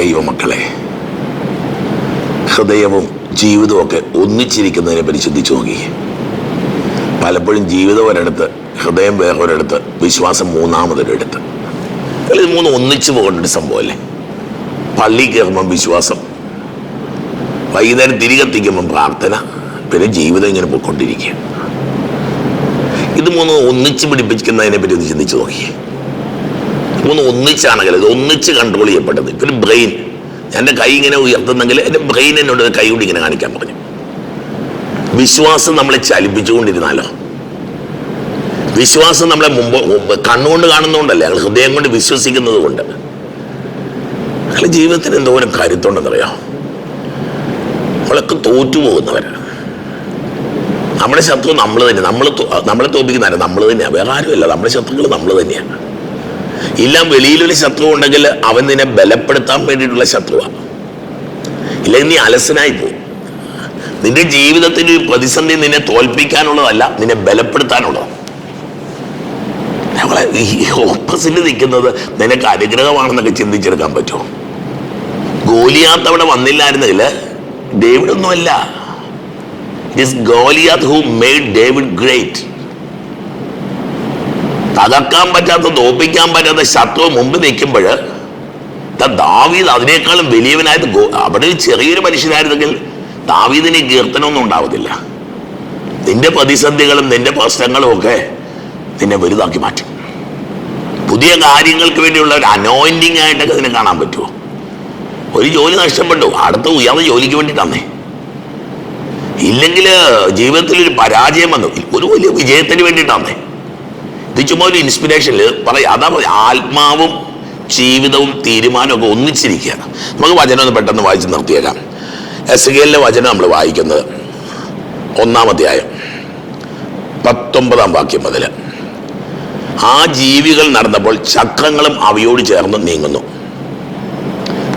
ദൈവമക്കളെ ഹൃദയവും ജീവിതവും ഒക്കെ ഒന്നിച്ചിരിക്കുന്നതിനെ പറ്റി ചിന്തിച്ചു നോക്കി. പലപ്പോഴും ജീവിതം ഒരിടത്ത് ഹൃദയം വേറൊരിടത്ത് വിശ്വാസം മൂന്നാമതൊരിടത്ത്. ഇത് മൂന്ന് ഒന്നിച്ചു പോകേണ്ട ഒരു സംഭവമല്ലേ പള്ളി കയറുമ്പം വിശ്വാസം വൈകുന്നേരം തിരികെത്തിക്കുമ്പം പ്രാർത്ഥന പിന്നെ ജീവിതം ഇങ്ങനെ പോയിക്കൊണ്ടിരിക്കുക. ഇത് മൂന്ന് ഒന്നിച്ച് പിടിപ്പിക്കുന്നതിനെ പറ്റി ഒന്ന് ചിന്തിച്ചു നോക്കിയേ മൂന്ന് ഒന്നിച്ചാണെങ്കിൽ ഇത് ഒന്നിച്ച് കൺട്രോൾ ചെയ്യപ്പെട്ടത്. ഇപ്പം ബ്രെയിൻ എന്റെ കൈ ഇങ്ങനെ ഉയർത്തുന്നെങ്കിൽ എന്റെ ബ്രെയിൻ എന്നോട് കൈ കൂടി ഇങ്ങനെ കാണിക്കാൻ പറഞ്ഞു. വിശ്വാസം നമ്മളെ ചലിപ്പിച്ചുകൊണ്ടിരുന്നാലോ? വിശ്വാസം നമ്മളെ മുമ്പ് കണ്ണുകൊണ്ട് കാണുന്നതുകൊണ്ടല്ലേ? ഞങ്ങൾ ഹൃദയം കൊണ്ട് വിശ്വസിക്കുന്നത് കൊണ്ട് ഞങ്ങളുടെ ജീവിതത്തിന് എന്തോരം കരുത്തുണ്ടെന്നറിയാം നമ്മളൊക്കെ തോറ്റുപോകുന്നവരാണ് നമ്മുടെ ശത്രു നമ്മൾ തന്നെ. നമ്മൾ നമ്മളെ തോൽപ്പിക്കുന്നവരാണ് നമ്മൾ തന്നെയാണ് വേറെ ആരുമല്ല. നമ്മുടെ ശത്രുക്കൾ നമ്മൾ തന്നെയാണ് ഇല്ല വെളിയിലൊരു ശത്രു ഉണ്ടെങ്കിൽ അവൻ നിന്നെ ബലപ്പെടുത്താൻ വേണ്ടിയിട്ടുള്ള ശത്രുവാണ് ഇല്ലെങ്കിൽ നീ അലസനായി പോകും. നിന്റെ ജീവിതത്തിന്റെ ഒരു പ്രതിസന്ധി നിന്നെ തോൽപ്പിക്കാനുള്ളതല്ല നിന്നെ ബലപ്പെടുത്താനുള്ളതാണ്. നമ്മളെ ഈ ഓപ്പോസിറ്റ് നിൽക്കുന്നത് നിനക്ക് അനുഗ്രഹമാണെന്നൊക്കെ ചിന്തിച്ചെടുക്കാൻ പറ്റുമോ? ഗോലിയാത്ത് അവിടെ വന്നില്ലായിരുന്നെങ്കിൽ ഡേവിഡ് ഒന്നുമല്ല it Goliath who made David great തകർക്കാൻ പറ്റാത്ത തോപ്പിക്കാൻ പറ്റാത്ത ശത്രു മുമ്പ് നിൽക്കുമ്പോൾ ദാവീദ് അതിനേക്കാളും വലിയവനായത് അവിടെ ചെറിയൊരു മനുഷ്യനായിരുന്നെങ്കിൽ ദാവീദിന് കീർത്തനമൊന്നും ഉണ്ടാവത്തില്ല. നിന്റെ പ്രതിസന്ധികളും നിന്റെ പ്രശ്നങ്ങളും ഒക്കെ നിന്നെ വലുതാക്കി മാറ്റും. പുതിയ കാര്യങ്ങൾക്ക് വേണ്ടിയുള്ള ഒരു അനോയിന്റിങ് ആയിട്ടൊക്കെ അതിനെ കാണാൻ പറ്റുമോ? ഒരു ജോലി നഷ്ടപ്പെട്ടു. അടുത്ത ഉയർന്ന ജോലിക്ക് വേണ്ടിയിട്ടന്നേ ഇല്ലെങ്കിൽ ജീവിതത്തിൽ ഒരു പരാജയം വന്നു. ഒരു വലിയ വിജയത്തിന് വേണ്ടിയിട്ടാന്നേ ചുമ്മാ ഇൻസ്പിറേഷനിൽ പറയാം. അതാ പറയും. ആത്മാവും ജീവിതവും തീരുമാനവും ഒക്കെ ഒന്നിച്ചിരിക്കുകയാണ്. നമുക്ക് വചനം ഒന്ന് പെട്ടെന്ന് വായിച്ച് നിർത്തിയേക്കാം. എസ് കെലിലെ വചനം നമ്മൾ വായിക്കുന്നത് ഒന്നാമധ്യായം പത്തൊമ്പതാം വാക്യം മുതൽ ആ ജീവികൾ നടന്നപ്പോൾ ചക്രങ്ങളും അവയോട് ചേർന്ന് നീങ്ങുന്നു.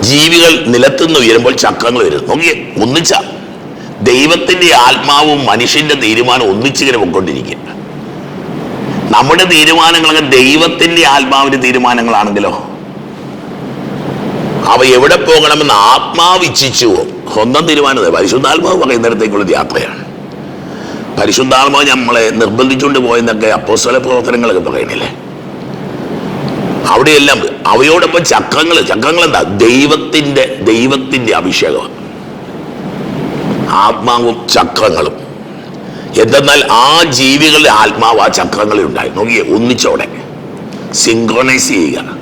ജീവികൾ നിലത്തുനിന്ന് ഉയരുമ്പോൾ ചക്രങ്ങൾ വരുന്നു നോക്കിയേ ഒന്നിച്ച. ദൈവത്തിന്റെ ആത്മാവും മനുഷ്യന്റെ തീരുമാനം ഒന്നിച്ചിങ്ങനെ പൊക്കൊണ്ടിരിക്കുക നമ്മുടെ തീരുമാനങ്ങളൊക്കെ ദൈവത്തിന്റെ ആത്മാവിന്റെ തീരുമാനങ്ങളാണെങ്കിലോ? അവ എവിടെ പോകണമെന്ന് ആത്മാവ് ഇച്ഛിച്ചു സ്വന്തം തീരുമാനം പരിശുദ്ധാത്മാവ് പറയുന്നിടത്തേക്കുള്ള യാത്രയാണ്. പരിശുദ്ധാത്മാവ് നമ്മളെ നിർബന്ധിച്ചുകൊണ്ട് പോയെന്നൊക്കെ അപ്പോസ്തല പ്രവർത്തനങ്ങളൊക്കെ പറയണില്ലേ അവിടെയെല്ലാം അവയോടൊപ്പം ചക്രങ്ങൾ ചക്രങ്ങൾ എന്താ ദൈവത്തിന്റെ ദൈവത്തിന്റെ അഭിഷേകം. ആത്മാവും ചക്രങ്ങളും. എന്തെന്നാൽ ആ ജീവികളുടെ ആത്മാവ് ആ ചക്രങ്ങളിൽ ഉണ്ടായി. നോക്കിയേ ഒന്നിച്ചോടെ സിങ്ക്രണൈസ് ചെയ്യുക.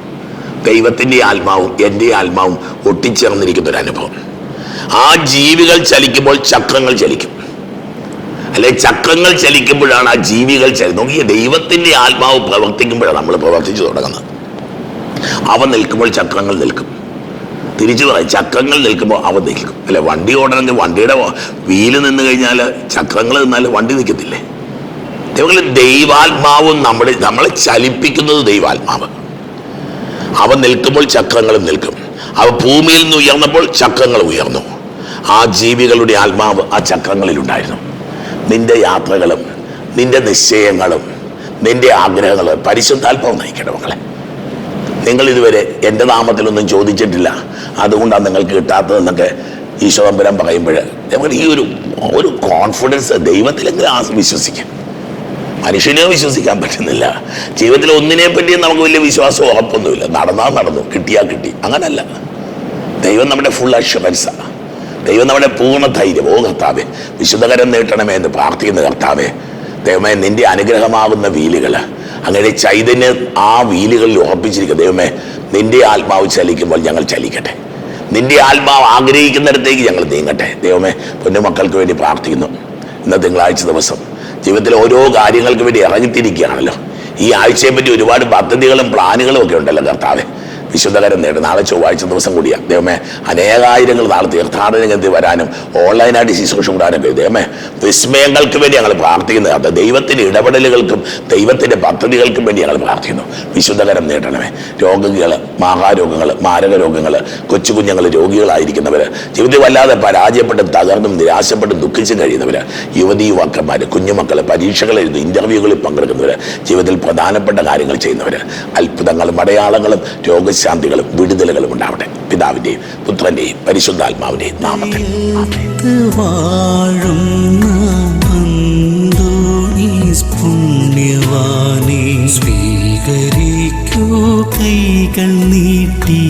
ദൈവത്തിന്റെ ആത്മാവും എന്റെ ആത്മാവും ഒട്ടിച്ചേർന്നിരിക്കുന്ന ഒരു അനുഭവം. ആ ജീവികൾ ചലിക്കുമ്പോൾ ചക്രങ്ങൾ ചലിക്കും. അല്ലെ ചക്രങ്ങൾ ചലിക്കുമ്പോഴാണ് ആ ജീവികൾ ചലി. നോക്കിയ ദൈവത്തിന്റെ ആത്മാവ് പ്രവർത്തിക്കുമ്പോഴാണ് നമ്മൾ പ്രവർത്തിച്ചു തുടങ്ങുന്നത്. അവ നിൽക്കുമ്പോൾ ചക്രങ്ങൾ നിൽക്കും. തിരിച്ചു പറയാം ചക്രങ്ങൾ നിൽക്കുമ്പോൾ അവ നിൽക്കും. അല്ലെ വണ്ടി ഓടണമെങ്കിൽ വണ്ടിയുടെ വീൽ നിന്ന് കഴിഞ്ഞാൽ ചക്രങ്ങൾ നിന്നാൽ വണ്ടി നിൽക്കത്തില്ലേ? അതേപോലെ ദൈവാത്മാവും നമ്മുടെ നമ്മളെ ചലിപ്പിക്കുന്നത് ദൈവാത്മാവ്. അവ നിൽക്കുമ്പോൾ ചക്രങ്ങളും നിൽക്കും. അവ ഭൂമിയിൽ നിന്ന് ഉയർന്നപ്പോൾ ചക്രങ്ങൾ ഉയർന്നു. ആ ജീവികളുടെ ആത്മാവ് ആ ചക്രങ്ങളിലുണ്ടായിരുന്നു നിന്റെ യാത്രകളും നിന്റെ നിശ്ചയങ്ങളും നിന്റെ ആഗ്രഹങ്ങളും പരിശുദ്ധാത്മാവ് നയിക്കണം മക്കളെ. നിങ്ങൾ ഇതുവരെ എന്റെ നാമത്തിലൊന്നും ചോദിച്ചിട്ടില്ല. അതുകൊണ്ടാണ് നിങ്ങൾക്ക് കിട്ടാത്തതെന്നൊക്കെ ഈശോമ്പരം പറയുമ്പോൾ നമ്മൾ ഈ ഒരു ഒരു കോൺഫിഡൻസ് ദൈവത്തിലെങ്കിലും വിശ്വസിക്കാം. മനുഷ്യനെ വിശ്വസിക്കാൻ പറ്റുന്നില്ല. ജീവിതത്തിൽ ഒന്നിനെ പറ്റിയും നമുക്ക് വലിയ വിശ്വാസം ഉറപ്പൊന്നുമില്ല. നടന്നാൽ നടന്നു കിട്ടിയാൽ കിട്ടി. അങ്ങനല്ല. ദൈവം നമ്മുടെ ഫുൾ അഷുറൻസാണ് ദൈവം നമ്മുടെ പൂർണ ധൈര്യം. ഓ കർത്താവെ വിശുദ്ധകരം നീട്ടണമേ എന്ന് പ്രാർത്ഥിക്കുന്ന കർത്താവെ ദൈവമേ നിന്റെ അനുഗ്രഹമാകുന്ന വീലുകൾ അങ്ങനെ ചൈതന്യം ആ വീലുകളിൽ ഉറപ്പിച്ചിരിക്കുക. ദൈവമേ നിന്റെ ആത്മാവ് ചലിക്കുമ്പോൾ ഞങ്ങൾ ചലിക്കട്ടെ. നിന്റെ ആത്മാവ് ആഗ്രഹിക്കുന്നിടത്തേക്ക് ഞങ്ങൾ നീങ്ങട്ടെ. ദൈവമേ പൊന്നുമക്കൾക്ക് വേണ്ടി പ്രാർത്ഥിക്കുന്നു. ഇന്ന് തിങ്കളാഴ്ച ദിവസം ജീവിതത്തിലെ ഓരോ കാര്യങ്ങൾക്ക് വേണ്ടി ഇറങ്ങിത്തിരിക്കുകയാണല്ലോ. ഈ ആഴ്ചയെ പറ്റി ഒരുപാട് പദ്ധതികളും പ്ലാനുകളും ഒക്കെ ഉണ്ടല്ലോ കർത്താവെ. വിശുദ്ധകരം നേടും. നാളെ ചൊവ്വാഴ്ച ദിവസം കൂടിയാണ് ദൈവമേ അനേകായിരങ്ങൾ നാളെ തീർത്ഥാടന രംഗത്ത് വരാനും ഓൺലൈനായിട്ട് ശുശ്രൂഷ കൂടാനൊക്കെ ദൈവമേ വിസ്മയങ്ങൾക്ക് വേണ്ടി ഞങ്ങൾ പ്രാർത്ഥിക്കുന്നത് അത് ദൈവത്തിന്റെ ഇടപെടലുകൾക്കും ദൈവത്തിന്റെ പദ്ധതികൾക്കും വേണ്ടി ഞങ്ങൾ പ്രാർത്ഥിക്കുന്നു. വിശുദ്ധകരം നേടണമേ. രോഗികൾ മഹാരോഗങ്ങൾ മാരക രോഗങ്ങൾ കൊച്ചു കുഞ്ഞുങ്ങൾ രോഗികളായിരിക്കുന്നവർ ജീവിതത്തിൽ വല്ലാതെ പരാജയപ്പെട്ടും തകർന്നും നിരാശപ്പെട്ടും ദുഃഖിച്ചും കഴിയുന്നവർ യുവതി യുവാക്കന്മാർ കുഞ്ഞുമക്കൾ പരീക്ഷകൾ എഴുതി ഇന്റർവ്യൂകളിൽ പങ്കെടുക്കുന്നവർ ജീവിതത്തിൽ പ്രധാനപ്പെട്ട കാര്യങ്ങൾ ചെയ്യുന്നവർ അത്ഭുതങ്ങളും അടയാളങ്ങളും രോഗശാന്തികളും വിടുതലുകളും ഉണ്ടാവട്ടെ. പിതാവിന്റെയും പുത്രന്റെയും പരിശുദ്ധാത്മാവിന്റെയും നാമത്തിൽ. സ്വീകരിക്കൂ. കൈകൾ നീട്ടി